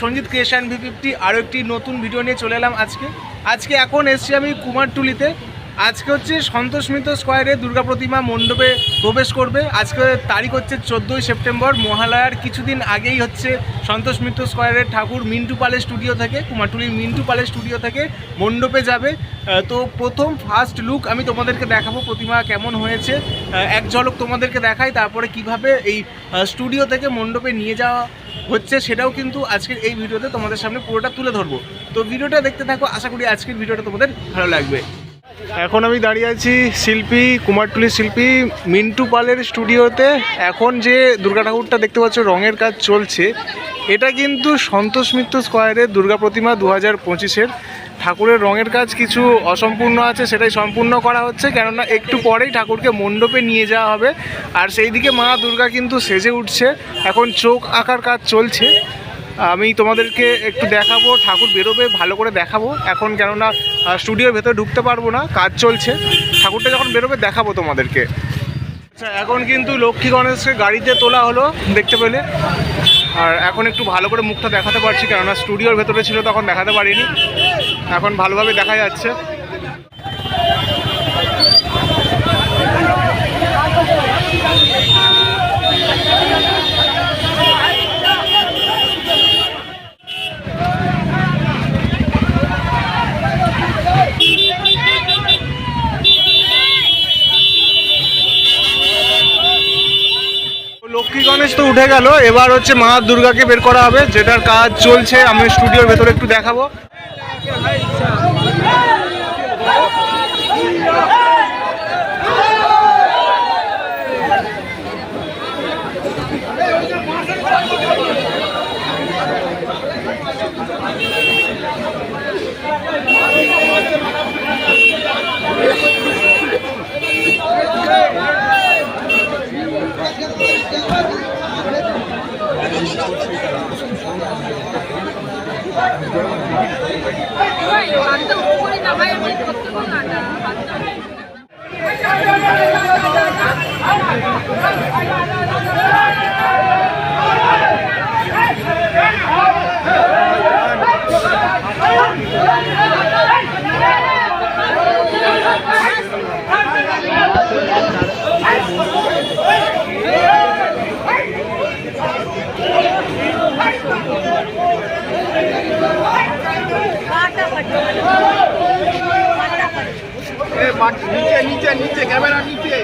Sanjit creation V fifty আরও একটি নতুন ভিডিও নিয়ে চলে এলাম আজকে। আজকে এখন এসছি আমি কুমারটুলিতে। আজকে হচ্ছে সন্তোষ মিত্র স্কোয়ারে দুর্গা প্রতিমা মণ্ডপে প্রবেশ করবে। আজকে তারিখ হচ্ছে চোদ্দোই সেপ্টেম্বর। মহালয়ার কিছুদিন আগেই হচ্ছে সন্তোষ মিত্র স্কোয়ারের ঠাকুর মিন্টু পালের স্টুডিও থেকে, কুমারটুলির মিন্টু পালের স্টুডিও থেকে মণ্ডপে যাবে। তো প্রথম ফার্স্ট লুক আমি তোমাদেরকে দেখাবো প্রতিমা কেমন হয়েছে। এক ঝলক তোমাদেরকে দেখাই, তারপরে কীভাবে এই স্টুডিও থেকে মণ্ডপে নিয়ে যাওয়া হচ্ছে সেটাও কিন্তু আজকের এই ভিডিওতে তোমাদের সামনে পুরোটা তুলে ধরবো। তো ভিডিওটা দেখতে থাকো, আশা করি আজকের ভিডিওটা তোমাদের ভালো লাগবে। এখন আমি দাঁড়িয়ে আছি শিল্পী, কুমারটুলি শিল্পী মিন্টু পালের স্টুডিওতে। এখন যে দুর্গা ঠাকুরটা দেখতে পাচ্ছ, রঙের কাজ চলছে। এটা কিন্তু সন্তোষ মিত্র স্কোয়ারের দুর্গা প্রতিমা দু হাজার পঁচিশের। ঠাকুরের রঙের কাজ কিছু অসম্পূর্ণ আছে, সেটাই সম্পূর্ণ করা হচ্ছে। কেননা একটু পরেই ঠাকুরকে মণ্ডপে নিয়ে যাওয়া হবে। আর সেই দিকে মা দুর্গা কিন্তু সেজে উঠছে। এখন চোখ আঁকার কাজ চলছে। আমি তোমাদেরকে একটু দেখাবো, ঠাকুর বেরোবে, ভালো করে দেখাবো। এখন কেননা স্টুডিওর ভেতরে ঢুকতে পারব না, কাজ চলছে। ঠাকুরটা যখন বেরোবে, দেখাবো তোমাদেরকে। আচ্ছা এখন কিন্তু লক্ষ্মী গণেশকে গাড়িতে তোলা হলো, দেখতে পেলে। আর এখন একটু ভালো করে মুখটা দেখাতে পারছি, কেননা স্টুডিওর ভেতরে ছিল, তখন দেখাতে পারিনি। এখন ভালোভাবে দেখা যাচ্ছে। লক্ষ্মী গণেশ তো উঠে গেল, এবার হচ্ছে মা দুর্গাকে বের করা হবে, যেটার কাজ চলছে, আমি স্টুডিওর ভেতরে একটু দেখাবো। হাতটা উপরে নামাই আমি করতে পারব না হাতটা নিচে নিচে নিচে ক্যামেরা নিচে লম্বা লোক করে দিলে কি করে নিচে নিচে ক্যামেরা নিচে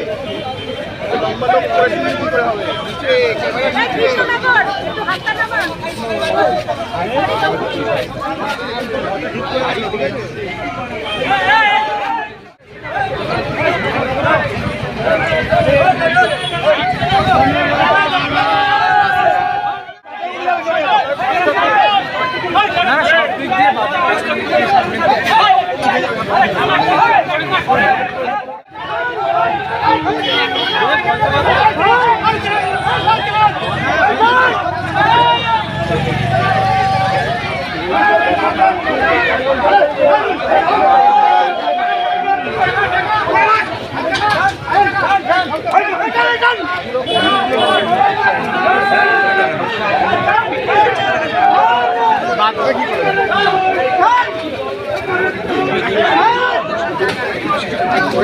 নিচে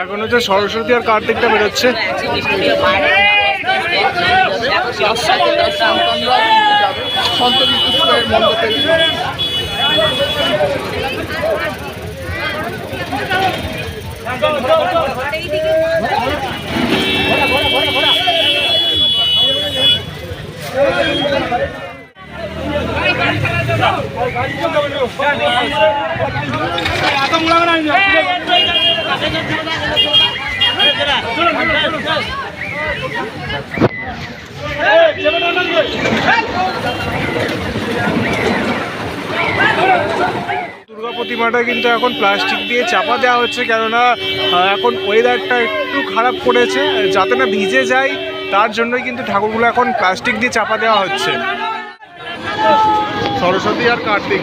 এখন হচ্ছে সরস্বতী আর কার্তিকটা বেরোচ্ছে। এত মুড়াবে না দুর্গা প্রতিমাটা কিন্তু এখন প্লাস্টিক দিয়ে চাপা দেওয়া হচ্ছে, কেননা এখন ওয়েদারটা একটু খারাপ করেছে। যাতে না ভিজে যায়, তার জন্যই কিন্তু ঠাকুরগুলো এখন প্লাস্টিক দিয়ে চাপা দেওয়া হচ্ছে। সরস্বতী আর কার্তিক।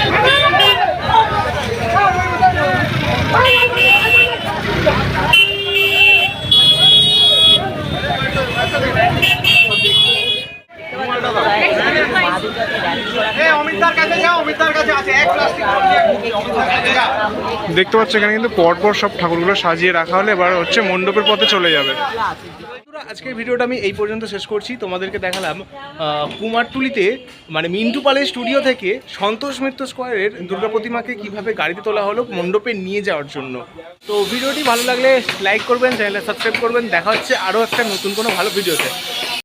দেখতে পাচ্ছ এখানে কিন্তু পরপর সব ঠাকুরগুলো সাজিয়ে রাখা হলে এবার হচ্ছে মণ্ডপের পথে চলে যাবে। আজকের ভিডিওটা আমি এই পর্যন্ত শেষ করছি। তোমাদেরকে দেখালাম কুমারটুলিতে মানে মিন্টু পালের স্টুডিও থেকে সন্তোষ মিত্র স্কোয়ারের দুর্গা প্রতিমাকে কীভাবে গাড়িতে তোলা হলো মণ্ডপে নিয়ে যাওয়ার জন্য। তো ভিডিওটি ভালো লাগলে লাইক করবেন চ্যানেলটা সাবস্ক্রাইব করবেন। দেখা হচ্ছে আরও একটা নতুন কোনো ভালো ভিডিওতে।